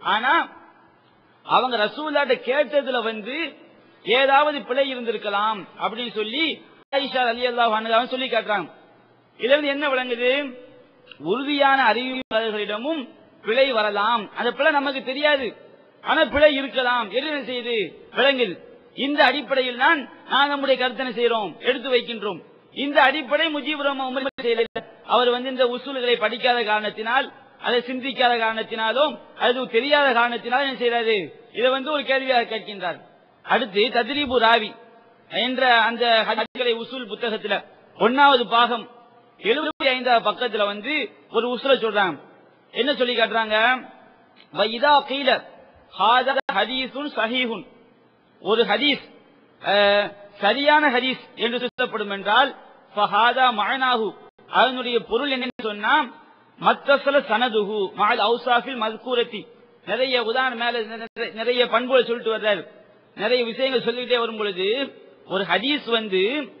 ஆனா அவங்க ரசூல்லாட்ட கேட்டதுல வந்து ஏதாவது பிழை இருந்திருக்கலாம் அப்படின்னு சொல்லி ஆயிஷா அலி அல்லாஹ் சொல்லி காட்டுறாங்க இதுல இருந்து என்ன விளங்குது? உறுதியான அறிவியலாளர்களிடமும் பிழை வரலாம். அந்த பிழை நமக்கு தெரியாது. ஆனா பிழை இருக்கலாம். என்ன செய்து? விளங்குது. இந்த அடிப்படையில் தான் நான் நம்முடைய கருத்தனை செய்யறோம் எடுத்து வைக்கின்றோம். இந்த அடிப்படை முஜீபுர் ரஹ்மான் அவர் வந்து இந்த உசூல்களை படிக்காத காரணத்தினால் அதை சிந்திக்காத காரணத்தினாலும் அது தெரியாத காரணத்தினாலும் என்ன செய்யறாரு இதை வந்து ஒரு கேள்வியாக கேட்கின்றார். அடுத்து தத்ரீபு ராவி என்ற அந்த ஹஜ்களை உசூல் புத்தகத்துல ஒன்னாவது பாகம் எழுபத்தி ஐந்தாவது பக்கத்துல வந்து ஒரு உசுல சொல்றாங்க என்ன சொல்லி காட்டுறாங்க? வைதா கீழ ஹாதா ஹதீசுன் சஹீஹுன். ஒரு ஹதீஸ் சரியான ஹதீஸ் என்று சொல்லப்படும் என்றால் ஃபஹாதா மஅனாஹு. அதனுடைய பொருள் என்னன்னு சொன்னா மத்தசல சனதுகு மஅல் அவுசாஃபில் மذ்கூரத்தி நிறைய உதாரணம் மேல நிறைய- நிறைய பண்புகளை சொல்லிட்டு வர்றாரு. நிறைய விஷயங்கள் சொல்லிட்டே வரும் பொழுது ஒரு ஹதீஸ் வந்து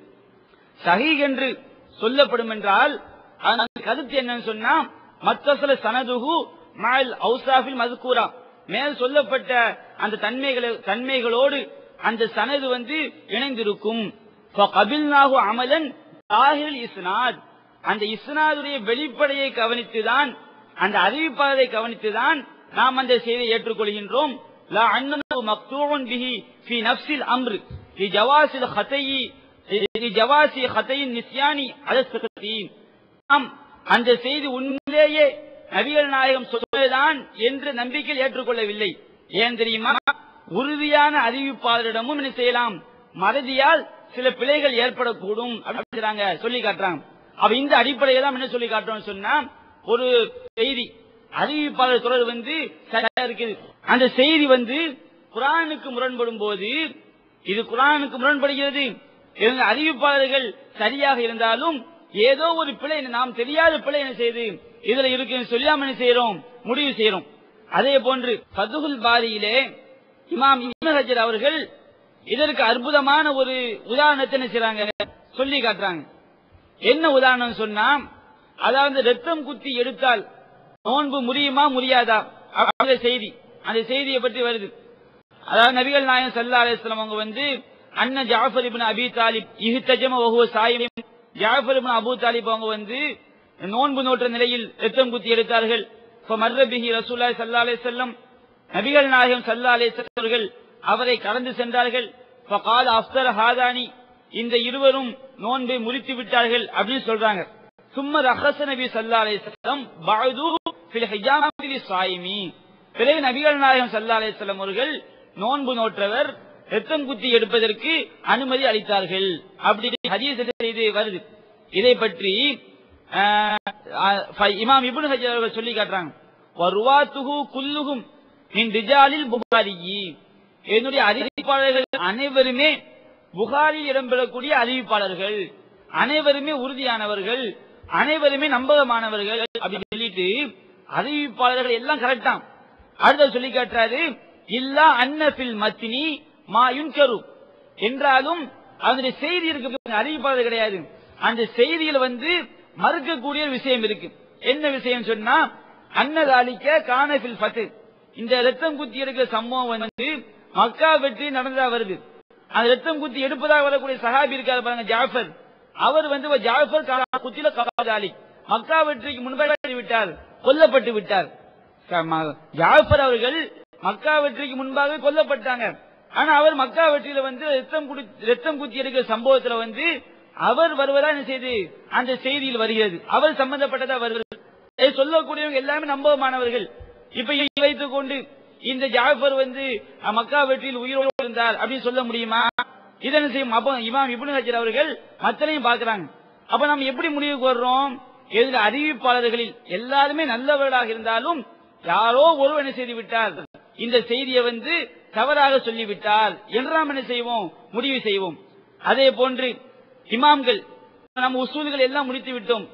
சஹீஹ் என்று சொல்லப்படும் என்றால் அதன் கருத்து என்னன்னு சொன்னா மத்தசல சனதுகு மஅல் அவுசாஃபில் மதுக்கூரா மேல் சொல்லப்பட்ட அந்த தன்மைகளை தன்மைகளோடு அந்த சனது வந்து இணைந்திருக்கும். ஃபகபில்நாஹு அமலன் தாஹில் இஸ்னாத். அந்த இஸ்னாதுடைய வெளிப்படையை கவனித்துதான் அந்த அறிவிப்பாளரை கவனித்துதான் நாம் அந்த செய்தியை ஏற்றுக்கொள்கின்றோம். லா அன்னஹு ஹதையி ஃபி ஹதையின் நிஸ்யானி நாம் அந்த செய்தி உண்மையிலேயே நபிகள் நாயகம் சொன்னதுதான் என்று நம்பிக்கையில் ஏற்றுக்கொள்ளவில்லை. ஏன் தெரியுமா? உறுதியான அறிவிப்பாளரிடமும் என்ன செய்யலாம்? மறதியால் சில பிழைகள் ஏற்படக்கூடும் அப்படின்னு சொல்லி காட்டுறாங்க. அப்ப இந்த அடிப்படையில தான் என்ன சொல்லி காட்டுறோம் சொன்னா ஒரு செய்தி அறிவிப்பாளர் தொடர் வந்து சரியா இருக்குது. அந்த செய்தி வந்து குரானுக்கு முரண்படும் போது இது குரானுக்கு முரண்படுகிறது. அறிவிப்பாளர்கள் சரியாக இருந்தாலும் ஏதோ ஒரு பிழை நாம் தெரியாத பிழை என்ன செய்து இதுல இருக்குன்னு சொல்லாம என்ன செய்யறோம் முடிவு செய்யறோம் அதே போன்று ஃபதுகுல் பாரியிலே இமாம் இப்னு அவர்கள் இதற்கு அற்புதமான ஒரு உதாரணத்தை என்ன செய்யறாங்க சொல்லி காட்டுறாங்க. என்ன உதாரணம் சொன்னா அதாவது ரத்தம் குத்தி எடுத்தால் நோன்பு முடியுமா முடியாதா? அந்த செய்தி. அந்த செய்தியை பற்றி வருது. அதாவது நபிகள் நாயகம் சல்லா அலிஸ்லாம் அவங்க வந்து அண்ணன் ஜாஃபர் இபின் அபி தாலிப் இஹ்தஜம வஹுவ சாயிம் ஜாஃபர் இபின் அபூ தாலிப் அவங்க வந்து நோன்பு நோற்ற நிலையில் ரத்தம் குத்தி எடுத்தார்கள். மர்ர பிஹி ரசூலுல்லாஹி ஸல்லல்லாஹு அலைஹி வஸல்லம். நபிகள் நாயகம் சல்லா அலே அவர்கள் அவரை கடந்து சென்றார்கள். ஃபகால அஃப்தர் ஹாதானி. இந்த இருவரும் நோன்பை முறித்து விட்டார்கள் அப்படின்னு சொல்றாங்க. சும்மர் ரஹச நபி சல்லா அலைஹி வஸல்லம் பிறகு நபிகள் நாயகம் சல்லா அலைஹி அவர்கள் நோன்பு நோற்றவர் ரத்தம் குத்தி எடுப்பதற்கு அனுமதி அளித்தார்கள். அப்படி ஹதீஸ் செய்து வருது. இதை பற்றி ஆஹ், இமாம் இபுன் ஹஜர் அவர்கள் சொல்லி காட்டுறாங்க. வருவாத்துகு குல்லுகும் மின் ரிஜாலில் புகாரியி. என்னுடைய அறிவிப்பாளர்கள் அனைவருமே புகாரில் இடம்பெறக்கூடிய அறிவிப்பாளர்கள் அனைவருமே உறுதியானவர்கள் அனைவருமே நம்பகமானவர்கள் அப்படின்னு சொல்லிட்டு அறிவிப்பாளர்கள் எல்லாம் கரெக்டாம் அடுத்த சொல்லி காட்டுறாரு இல்லா அன்னபில் மத்தினி மா யுன்கரு. என்றாலும் அதனுடைய செய்தி இருக்கு அறிவிப்பாளர் கிடையாது. அந்த செய்தியில வந்து மறுக்கக்கூடிய விஷயம் இருக்கு. என்ன விஷயம் சொன்னா அன்னதாலிக்க கானபில் ஃபத்து. இந்த ரத்தம் குத்தி இருக்கிற சம்பவம் வந்து மக்கா வெற்றி நடந்ததா வருது. அந்த ரத்தம் குத்தி எடுப்பதாக வரக்கூடிய சஹாபி இருக்காரு பாருங்க ஜாஃபர். அவர் வந்து ஜாஃபர் குத்தில கபாதாலி மக்கா வெற்றிக்கு முன்பாக விட்டார் கொல்லப்பட்டு விட்டார். ஜாஃபர் அவர்கள் மக்கா வெற்றிக்கு முன்பாக கொல்லப்பட்டாங்க. ஆனா அவர் மக்கா வெற்றியில வந்து ரத்தம் குடி ரத்தம் குத்தி எடுக்கிற சம்பவத்துல வந்து அவர் வருவதா என்ன செய்து அந்த செய்தியில் வருகிறது. அவர் சம்பந்தப்பட்டதா வருகிறது. சொல்லக்கூடியவங்க எல்லாமே நம்பகமானவர்கள். இப்ப வைத்துக் கொண்டு இந்த ஜாஃபர் வந்து மக்கா வெற்றியில் உயிரோடு இருந்தார் அப்படின்னு சொல்ல முடியுமா? இதனை செய்யும்? அப்ப இமாம் இப்னு ஹஜர் அவர்கள் மத்தனையும் பார்க்கறாங்க. அப்ப நம்ம எப்படி முடிவுக்கு வர்றோம் எதிர அறிவிப்பாளர்களில் எல்லாருமே நல்லவர்களாக இருந்தாலும் யாரோ ஒருவர் என்ன செய்து விட்டார்? இந்த செய்தியை வந்து தவறாக சொல்லிவிட்டார் என்று நாம் என்ன செய்வோம்? முடிவு செய்வோம். அதே போன்று இமாம்கள் நம்ம உசூல்கள் எல்லாம் முடித்து விட்டோம்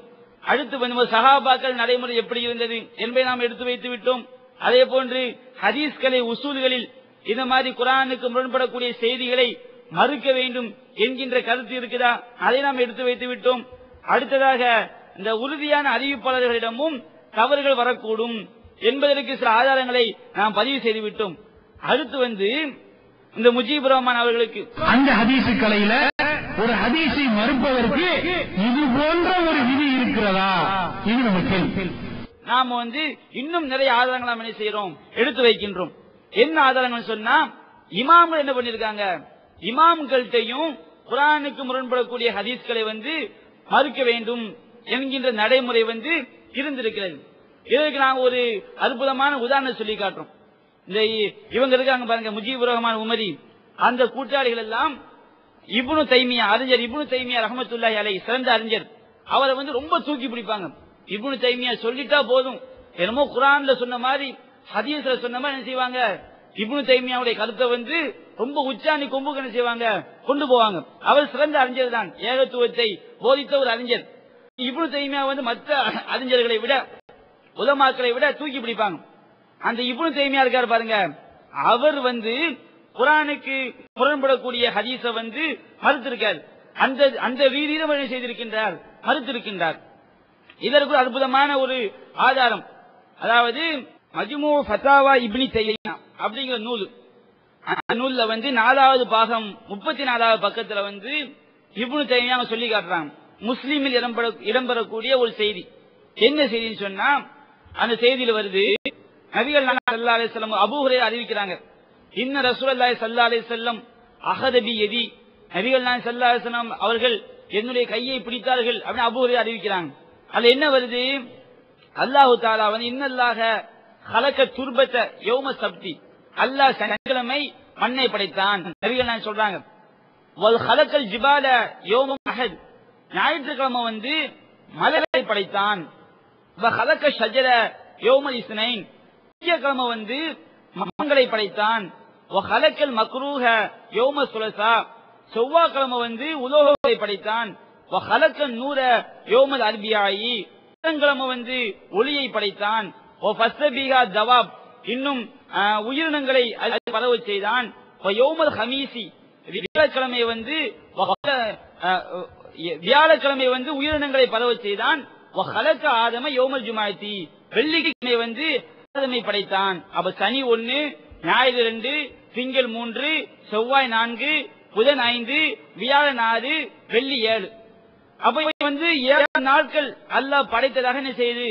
அடுத்து சகாபாக்கள் சஹாபாக்கள் நடைமுறை எப்படி இருந்தது என்பதை நாம் எடுத்து வைத்து விட்டோம் அதே போன்று ஹதீஸ்களை உசூல்களில் இந்த மாதிரி குரானுக்கு முரண்படக்கூடிய செய்திகளை மறுக்க வேண்டும் என்கின்ற கருத்து இருக்குதா? அதை நாம் எடுத்து வைத்து விட்டோம். அடுத்ததாக இந்த உறுதியான அறிவிப்பாளர்களிடமும் தவறுகள் வரக்கூடும் என்பதற்கு சில ஆதாரங்களை நாம் பதிவு செய்து விட்டோம். அடுத்து வந்து இந்த முஜீப் ரஹ்மான் அவர்களுக்கு. அந்த ஹதீசு கலையில ஒரு ஹதீஸை மறுப்பதற்கு இது போன்ற ஒரு விதி இருக்கிறதா? இது நம்ம கேள்வி. நாம வந்து இன்னும் நிறைய ஆதாரங்களை என்ன செய்யறோம்? எடுத்து வைக்கின்றோம். என்ன ஆதாரங்கள் சொன்னா இமாம்கள் என்ன பண்ணிருக்காங்க? இமாம்கள்ட்டையும் குரானுக்கு முரண்படக்கூடிய ஹதீஸ்களை வந்து மறுக்க வேண்டும் என்கின்ற நடைமுறை வந்து இருந்திருக்கிறது. இதற்கு நாங்க ஒரு அற்புதமான உதாரணம் சொல்லி காட்டுறோம். இந்த இவங்க இருக்காங்க பாருங்க முஜீபுர் ரஹ்மான் உமரி. அந்த கூட்டாளிகள் எல்லாம் இப்னு தைமியா அறிஞர் இப்னு தைமியா ரஹமத்துல்லாஹி அலை சிறந்த அறிஞர். அவரை வந்து ரொம்ப தூக்கி பிடிப்பாங்க. இப்னு தைமியா சொல்லிட்டா போதும். என்னமோ குரான்ல சொன்ன மாதிரி ஹதீஸ்ல சொன்ன மாதிரி என்ன செய்வாங்க? இப்னு தைமியாவுடைய கருத்தை வந்து ரொம்ப உச்சாணி கொம்புக்கு என்ன செய்வாங்க? கொண்டு போவாங்க. அவர் சிறந்த அறிஞர் தான். ஏகத்துவத்தை போதித்த ஒரு அறிஞர். இப்னு தைமியா வந்து மற்ற அறிஞர்களை விட உலமாக்களை விட தூக்கி பிடிப்பாங்க. அந்த இப்னு தைமியா இருக்காரு பாருங்க. அவர் வந்து குரானுக்கு முரண்படக்கூடிய ஹதீஸ வந்து மறுத்திருக்கார். அந்த அந்த ரீதியில என்ன செய்திருக்கின்றார்? மறுத்திருக்கின்றார். இதற்கு ஒரு அற்புதமான ஒரு ஆதாரம். அதாவது மஜ்மு ஃபத்தாவா இப்னி தையா அப்படிங்கிற நூல். நூல்ல வந்து நாலாவது பாகம் முப்பத்தி நாலாவது பக்கத்துல வந்து இப்னு தையா அவங்க சொல்லி காட்டுறாங்க. முஸ்லீமில் இடம்பெற இடம்பெறக்கூடிய ஒரு செய்தி. என்ன செய்தின்னு சொன்னா அந்த செய்தியில வருது நபிகள் நாயகம் ஸல்லல்லாஹு அலைஹி வஸல்லம் அறிவிக்கிறாங்க. இன்ன ரசூல் அல்லாஹ் சல்லா அலி வஸல்லம் அகதபி எதி நபிகள் நான் சல்லா அலைஹி அவர்கள் என்னுடைய கையை பிடித்தார்கள் அப்படின்னு அபூஹரே அறிவிக்கிறாங்க. அதுல என்ன வருது? அல்லாஹு தாலா இன்னல்லாக கலக்க துர்பத்த யோம சப்தி. அல்லாஹ் சனிக்கிழமை மண்ணை படைத்தான். நபிகள் சொல்றாங்க? வல் ஜிபால யோமம் அஹத். ஞாயிற்றுக்கிழமை வந்து மலரை படைத்தான். வ ஷஜர யோமல் இஸ்னைன். கிழமை வந்து மகங்களை படைத்தான். வ ஹலக்கல் மக்ரூஹ யோம சுலசா. செவ்வாய்க்கிழமை வந்து உலோகங்களை படைத்தான். வ யோமல் அர்பியாயி புதன்கிழமை வந்து ஒளியை படைத்தான். ஓ ஜவாப் இன்னும் ஆஹ், உயிரினங்களை அது செய்தான். யோமல் ஹமீசி வியாழக்கிழமை வந்து வியாழக்கிழமை வந்து உயிரினங்களை பரவச் செய்தான். வ ஹலக்க ஆதம யோமல் ஜுமாயத்தி வெள்ளிக்கிழமை வந்து ஆதமை படைத்தான். அப்ப சனி ஒன்னு ஞாயிறு ரெண்டு திங்கள் மூன்று செவ்வாய் நான்கு புதன் ஐந்து வியாழன் ஆறு வெள்ளி ஏழு. அப்ப வந்து ஏழு நாட்கள் அல்லாஹ் படைத்ததாக என்ன செய்யுது?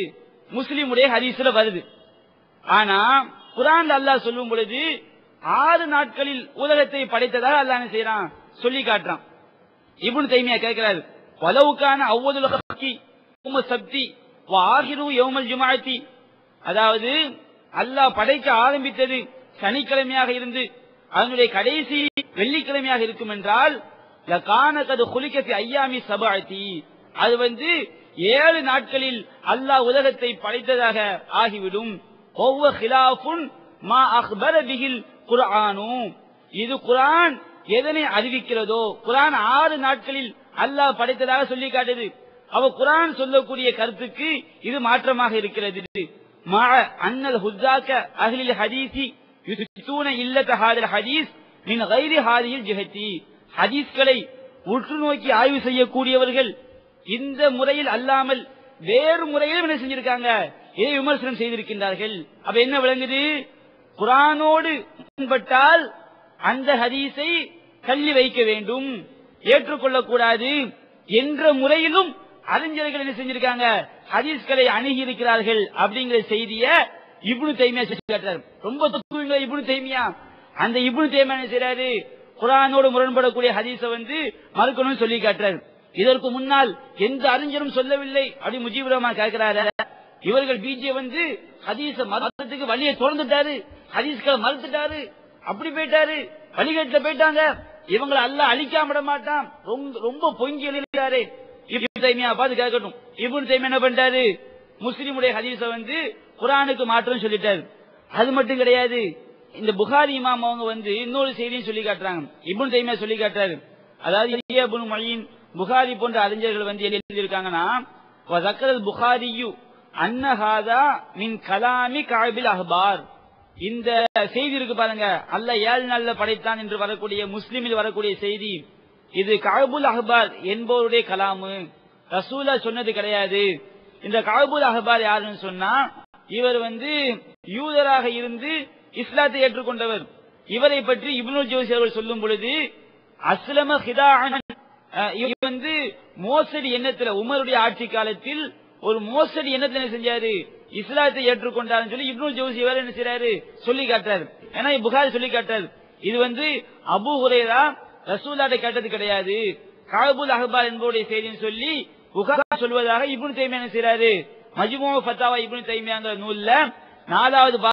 முஸ்லிமுடைய ஹதீஸ்ல வருது. ஆனா குரான் அல்லாஹ் சொல்லும் பொழுது ஆறு நாட்களில் உலகத்தை படைத்ததாக அல்லாஹ் என்ன செய்யறான்? சொல்லி காட்டுறான். இப்னு தைமியா கேட்கிறாரு பலவுக்கான அவ்வதுல் சக்தி சக்தி சப்தி வாஹிரு ஜுமாத்தி அதாவது அல்லாஹ் படைக்க ஆரம்பித்தது சனிக்கிழமையாக இருந்து அதனுடைய கடைசி வெள்ளிக்கிழமையாக இருக்கும் என்றால் லகான கது குலிக்கத்தி ஐயாமி சபாத்தி. அது வந்து ஏழு நாட்களில் அல்லாஹ் உலகத்தை படைத்ததாக ஆகிவிடும். மா அக்பர பிகில் இது குரான் எதனை அறிவிக்கிறதோ குரான் ஆறு நாட்களில் அல்லாஹ் படைத்ததாக சொல்லி காட்டுது. அவ குரான் சொல்லக்கூடிய கருத்துக்கு இது மாற்றமாக இருக்கிறது. மா அன்னல் ஹுஜாக்க அஹ்லில் ஹதீஸி யுஸ்தூன இல்லத ஹாதல் ஹதீஸ் மின் கைரி ஹாதியில் ஜிஹத்தி. ஹதீஸ்களை உற்று நோக்கி ஆய்வு செய்யக்கூடியவர்கள் இந்த முறையில் அல்லாமல் வேறு முறையிலும் என்ன செஞ்சிருக்காங்க? இதை விமர்சனம் செய்திருக்கின்றார்கள். அப்ப என்ன விளங்குது? குரானோடு முரண்பட்டால் அந்த ஹதீஸை தள்ளி வைக்க வேண்டும். ஏற்றுக்கொள்ளக்கூடாது என்ற முறையிலும் அறிஞர்கள் என்ன செஞ்சிருக்காங்க? ஹதீஸ்களை அணுகி இருக்கிறார்கள் அப்படிங்கிற செய்திய இப்னு தைமியா செஞ்சு காட்டுறாரு ரொம்ப இப்னு தைமியா அந்த இப்னு தைமியா என்ன செய்றாரு? குரானோடு முரண்படக்கூடிய ஹதீஸை வந்து மறுக்கணும்னு சொல்லி காட்டுறாரு. இதற்கு முன்னால் எந்த அறிஞரும் சொல்லவில்லை. அப்படி முஜீபுரமா கேட்கிறாரு. இவர்கள் பிஜே வந்து ஹதீச மதத்துக்கு வழியை திறந்துட்டாரு. ஹதீஸ்களை மறுத்துட்டாரு. அப்படி போயிட்டாரு. வழிகேட்டுல போயிட்டாங்க. இவங்களை அல்ல அழிக்காம விட மாட்டான். ரொம்ப ரொம்ப பொங்கி எழுதிட்டாரு. இப்னு தைமியா பார்த்து கேட்கட்டும். இப்னு தைமியா என்ன பண்ணிட்டாரு? முஸ்லிமுடைய ஹதீஸ வந்து குரானுக்கு மாற்றம் சொல்லிட்டாரு. அது மட்டும் கிடையாது. இந்த புகாரி இமாம் அவங்க வந்து இன்னொரு செய்தியும் சொல்லி காட்டுறாங்க. இபுன் தைமியா சொல்லி காட்டுறாரு. அதாவது இந்திய இப்னு புகாரி போன்ற அறிஞர்கள் வந்து என்ன எழுதியிருக்காங்கன்னா வதக்கரல் புகாரியு அன்னஹாதா மின் கலாமி காபில் அஹ்பார். இந்த செய்தி இருக்கு பாருங்க. அல்ல ஏழு நல்ல படைத்தான் என்று வரக்கூடிய முஸ்லிமில் வரக்கூடிய செய்தி. இது காபுல் அஹ்பார் என்பவருடைய கலாமு. ரசூலா சொன்னது கிடையாது. இந்த காபுல் அஹ்பார் யாருன்னு சொன்னா இவர் வந்து யூதராக இருந்து இஸ்லாத்தை ஏற்றுக்கொண்டவர். இவரை பற்றி இப்னு ஜோசி அவர்கள் சொல்லும் பொழுது அஸ்லம இவர் வந்து மோசடி எண்ணத்துல உமருடைய ஆட்சி காலத்தில் ஒரு மோசடி எண்ணத்துல என்ன செஞ்சாரு? இஸ்லாத்தை ஏற்றுக்கொண்டார் சொல்லி இப்னு ஜோசி வேற என்ன செய்யறாரு சொல்லி காட்டாரு ஏன்னா புகாரி சொல்லி காட்டாரு இது வந்து அபு ஹுரேரா ரசூலாட்டை கேட்டது கிடையாது. காபுல் அஹ்பார் என்பவருடைய செய்தின்னு சொல்லி புகார் சொல்வதாக இப்னு தைமியா என்ன செய்றாரு? மஜ்மு ஃபத்தாவா இப்னு தைமியாங்கிற நூல்ல நாலாவது